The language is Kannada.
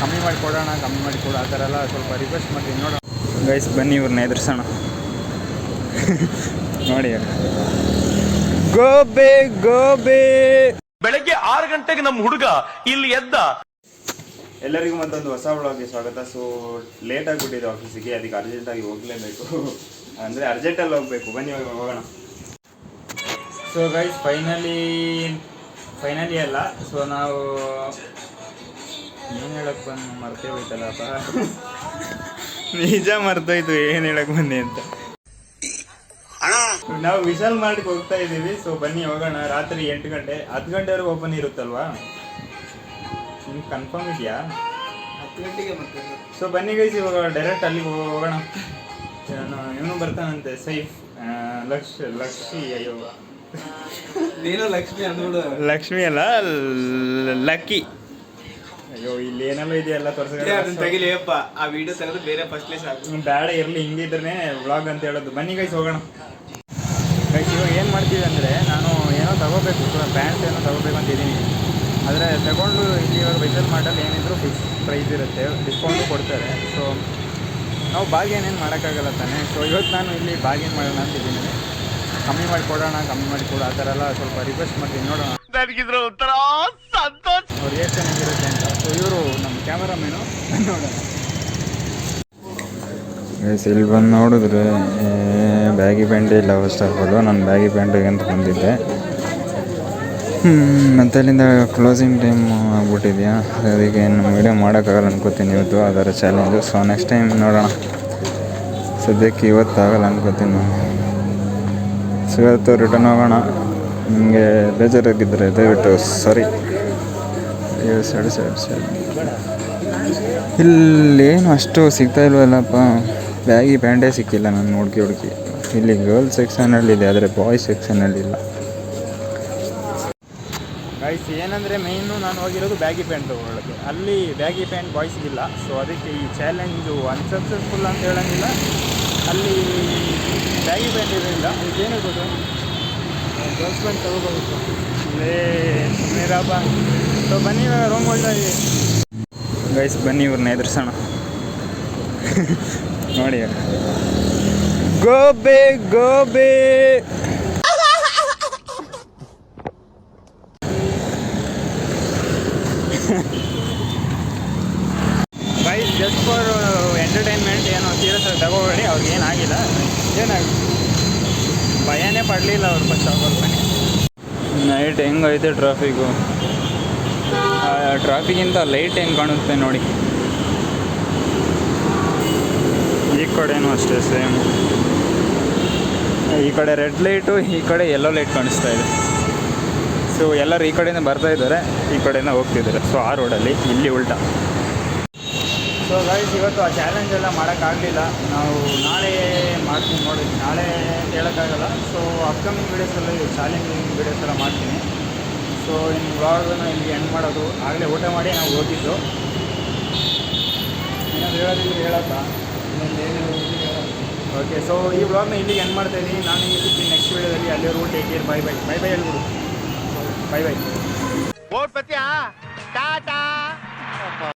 ಕಮ್ಮಿ ಮಾಡಿ ಕೊಡೋಣ ಕಮ್ಮಿ ಮಾಡಿ ಕೊಡೋ ಆ ಥರ ಎಲ್ಲ ಸ್ವಲ್ಪ ರಿಕ್ವೆಸ್ಟ್ ಮಾಡ್ತೀನಿ. ನೋಡೋಣ. ಗೈಸ್ ಬನ್ನಿ ಇವ್ರನ್ನ ಎದುರಿಸೋಣ. ನೋಡಿ ಗೋಬೆ ಗೋಬೆ. ಬೆಳಗ್ಗೆ ಆರು ಗಂಟೆಗೆ ನಮ್ಮ ಹುಡುಗ ಇಲ್ಲಿ ಎದ್ದ. ಎಲ್ಲರಿಗೂ ಮತ್ತೊಂದು ಹೊಸ ವ್ಲಾಗ್ಗೆ ಸ್ವಾಗತ. ಸೊ ಲೇಟ್ ಆಗಿಬಿಟ್ಟಿದೆ ಆಫೀಸಿಗೆ ಅದಕ್ಕೆ ಅರ್ಜೆಂಟಾಗಿ ಹೋಗಲೇಬೇಕು. ಅಂದರೆ ಅರ್ಜೆಂಟಲ್ಲಿ ಹೋಗಬೇಕು. ಬನ್ನಿ ಹೋಗೋಣ. ಸೊ ಗೈಸ್ ಫೈನಲಿ ಫೈನಲಿ ಅಲ್ಲ. ಸೊ ನಾವು ಏನು ಹೇಳಕ್ ಬಂದು ಮರ್ತೇ ಹೋಯ್ತಲ್ಲಪ್ಪ ನಿಜ ಮರ್ತೋಯ್ತು ಏನು ಹೇಳಕ್ ಬಂದೆ ಅಂತ. ನಾವು ವಿಶಾಲ್ ಮಾರ್ಟ್ಗೆ ಹೋಗ್ತಾ ಇದ್ದೀವಿ ಸೊ ಬನ್ನಿ ಹೋಗೋಣ. ರಾತ್ರಿ ಎಂಟು ಗಂಟೆ ಹತ್ತು ಗಂಟೆವರೆಗೂ ಓಪನ್ ಇರುತ್ತಲ್ವಾ? ನಿಮ್ಗೆ ಕನ್ಫರ್ಮ್ ಇದೆಯಾ? ಹತ್ತು ಗಂಟೆಗೆ ಮತ್ತೆ ಸೊ ಬನ್ನಿ ಗೈಸ್ ಇವಾಗ ಡೈರೆಕ್ಟ್ ಅಲ್ಲಿಗೆ ಹೋಗೋಣ. ಇವನು ಬರ್ತಾನಂತೆ ಸೈಫ್ ಲಕ್ಷ ಲಕ್ಷ್ಮಿ ಅಯ್ಯೋ. ನೀನು ಲಕ್ಷ್ಮಿ ಅಂದ್ಬಿಡು. ಲಕ್ಷ್ಮಿ ಅಲ್ಲ ಲಕ್ಕಿ. ಅಯ್ಯೋ ಇಲ್ಲಿ ಏನೆಲ್ಲ ಇದೆಯಲ್ಲ ಅದನ್ನ ಆ ವಿಡಿಯೋ ತೆಗೆದು ಬೇರೆ ಫಸ್ಟ್ ಪ್ಲೇಸ್ ಹಾಕು. ಬೇಡ ಇರಲಿ ಹಿಂಗಿದ್ರೆ ವ್ಲಾಗ್ ಅಂತ ಹೇಳೋದು. ಬನ್ನಿ ಗೈಸ್ ಹೋಗೋಣ. ಗೈಸ್ ಇವಾಗ ಏನು ಮಾಡ್ತೀವಿ ಅಂದರೆ ನಾನು ಏನೋ ತಗೋಬೇಕು ಪ್ಯಾಂಟ್ ಏನೋ ತಗೋಬೇಕು ಅಂತ ಇದ್ದೀನಿ ಆದರೆ ತಗೊಂಡು ಇಲ್ಲಿ ಇವಾಗ ಮಾಡಲ್ ಏನಿದ್ರು ಫಿಕ್ಸ್ ಪ್ರೈಸ್ ಇರುತ್ತೆ ಡಿಸ್ಕೌಂಟು ಕೊಡ್ತಾರೆ. ಸೊ ನಾವು ಬಾಗಿನ್ ಏನೇನು ಮಾಡೋಕ್ಕಾಗಲ್ಲ ತಾನೆ. ಸೊ ಇವತ್ತು ನಾನು ಇಲ್ಲಿ ಬಾಗಿನ್ ಮಾಡೋಣ ಅಂತ ಇದ್ದೀನಿ ಕಮ್ಮಿ ಮಾಡಿ ಕೊಡೋಣ ಕಮ್ಮಿ ಮಾಡಿ ಕೊಡು ಆ ಥರ ಎಲ್ಲ ಸ್ವಲ್ಪ ರಿಕ್ವೆಸ್ಟ್ ಮಾಡ್ತೀನಿ. ನೋಡೋಣ. ಉತ್ತರ ಸಂತೋಷ. ಅವ್ರು ರಿಯಾಕ್ಷನ್ ಹೆಂಗಿರುತ್ತೆ ಅಂತ. ಸೊ ಇವರು ನಮ್ಮ ಕ್ಯಾಮರಾಮೇನು. ನೋಡೋಣ. ಇಲ್ಲಿ ಬಂದು ನೋಡಿದ್ರೆ ಬ್ಯಾಗಿ ಪ್ಯಾಂಟ್ ಇಲ್ಲ ಫಸ್ಟ್ ಆಫ್ ಆಲು ನಾನು ಬ್ಯಾಗಿ ಪ್ಯಾಂಟಿಗೆ ಅಂತ ಬಂದಿದ್ದೆ. ಮತ್ತೆ ಅಲ್ಲಿಂದ ಕ್ಲೋಸಿಂಗ್ ಟೈಮ್ ಆಗ್ಬಿಟ್ಟಿದೆಯಾ? ಅದಕ್ಕೆ ಏನು ವೀಡಿಯೋ ಮಾಡೋಕ್ಕಾಗಲ್ಲ ಅನ್ಕೋತೀನಿ ಇವತ್ತು. ಅದರ ಚಾಲೆಂಜು ಸೊ ನೆಕ್ಸ್ಟ್ ಟೈಮ್ ನೋಡೋಣ. ಸದ್ಯಕ್ಕೆ ಇವತ್ತು ಆಗಲ್ಲ ಅನ್ಕೋತೀನಿ ನಾನು. ಸೊ ಇವತ್ತು ರಿಟರ್ನ್ ಹೋಗೋಣ. ನಿಮಗೆ ಬೇಜಾರಾಗಿದ್ದರೆ ದಯವಿಟ್ಟು ಸಾರಿ ಸರಿ ಸರಿ ಇಲ್ಲೇನು ಅಷ್ಟು ಸಿಗ್ತಾ ಇಲ್ವಲ್ಲಪ್ಪ. ಬ್ಯಾಗಿ ಬ್ಯಾಂಡೇ ಸಿಕ್ಕಿಲ್ಲ ನಾನು ನೋಡ್ಕಿ ಹುಡುಕಿ ಇಲ್ಲಿ ಗರ್ಲ್ಸ್ ಸೆಕ್ಷನಲ್ಲಿದೆ ಆದರೆ ಬಾಯ್ಸ್ ಸೆಕ್ಷನಲ್ಲಿಲ್ಲ ಗೈಸ್ ಏನಂದರೆ ಮೇಯ್ನು ನಾನು ಹೋಗಿರೋದು ಬ್ಯಾಗಿ ಪ್ಯಾಂಟ್ ತಗೊಳ್ಳೋಕ್ಕೆ ಅಲ್ಲಿ ಬ್ಯಾಗಿ ಪ್ಯಾಂಟ್ ಬಾಯ್ಸ್ಗಿಲ್ಲ ಸೊ ಅದಕ್ಕೆ ಈ ಚಾಲೆಂಜು ಅನ್ಸಕ್ಸಸ್ಫುಲ್ ಅಂತ ಹೇಳೋಂಗಿಲ್ಲ. ಅಲ್ಲಿ ಬ್ಯಾಗಿ ಪ್ಯಾಂಟ್ ಇರಲಿಲ್ಲ ಏನಿರ್ಬೋದು ಗರ್ಲ್ಸ್ ಪ್ಯಾಂಟ್ ತಗೋಬೋದು ಲೇ ಸುಮ್ಮನಿರಪ್ಪ ಸೊ ಬನ್ನಿ ಇವಾಗ ರೂಮ್ ಇದ್ದೀವಿ ಗೈಸ್ ಬನ್ನಿ ಇವ್ರನ್ನ ಎದುರಿಸೋಣ. ನೋಡಿ ಗೋಬೆ ಗೋಬೆ. ಗೈಸ್ ಜಸ್ಟ್ ಫಾರ್ ಎಂಟರ್ಟೈನ್ಮೆಂಟ್ ಏನೋ ಸೀರಿಯಸ್ ಆಗಿ ತಗೋಬೇಡಿ ಅವ್ರಿಗೆ ಏನಾಗಿಲ್ಲ ಏನಾಗಿ ಭಯನೇ ಪಡಲಿಲ್ಲ ಅವ್ರ ಫಸ್ಟ್ ಅವ್ರ ಬನ್ನಿ ನೈಟ್ ಹೆಂಗೈತೆ ಟ್ರಾಫಿಕು ಟ್ರಾಫಿಕ್ಕಿಂತ ಲೈಟ್ ಏನು ಕಾಣುತ್ತೆ ನೋಡಿ. ಈ ಕಡೆನೂ ಅಷ್ಟೇ ಸೇಮ್ ಈ ಕಡೆ ರೆಡ್ ಲೈಟು ಈ ಕಡೆ ಯೆಲ್ಲೋ ಲೈಟ್ ಕಾಣಿಸ್ತಾ ಇದೆ. ಸೊ ಎಲ್ಲರೂ ಈ ಕಡೆಯಿಂದ ಬರ್ತಾ ಇದ್ದಾರೆ, ಈ ಕಡೆಯಿಂದ ಹೋಗ್ತಿದ್ದಾರೆ ಸೊ ಆ ರೋಡಲ್ಲಿ ಇಲ್ಲಿ ಉಲ್ಟಾ. ಸೊ ಗೈಸ್ ಇವತ್ತು ಆ ಚಾಲೆಂಜ್ ಎಲ್ಲ ಮಾಡೋಕ್ಕಾಗಲಿಲ್ಲ ನಾವು ನಾಳೆ ಮಾಡ್ತೀನಿ ನೋಡಿ. ನಾಳೆ ಹೇಳೋಕ್ಕಾಗಲ್ಲ ಸೊ ಅಪ್ಕಮಿಂಗ್ ವೀಡಿಯೋಸಲ್ಲಿ ಚಾಲೆಂಜಿಂಗ್ ವೀಡಿಯೋಸ್ ಎಲ್ಲ ಮಾಡ್ತೀನಿ. ಸೊ ಈ ವ್ಲಾಗನ್ನು ಇಲ್ಲಿ ಎಂಡ್ ಮಾಡೋದು. ಆಗಲೇ ಊಟ ಮಾಡಿ ನಾವು ಹೋಗಿದ್ದು. ಏನಾದರೂ ಹೇಳೋದಿದ್ರೆ ಹೇಳಪ್ಪ. ಓಕೆ ಸೊ ಈ ವ್ಲಾಗ್ನ ಇಲ್ಲಿಗೆ ಎಂಡ್ ಮಾಡ್ತಾ ಇದ್ದೀನಿ ನಾನು ಇಲ್ಲಿ ನೆಕ್ಸ್ಟ್ ವೀಡಿಯೋದಲ್ಲಿ ಅಲ್ಲಿವರೆಗೂ take care bye bye bye bye ಹೇಳ್ಬಿಡು. ಬೈ ಬೈ ಓಟ್ ಸತ್ಯ ಟಾಟಾ!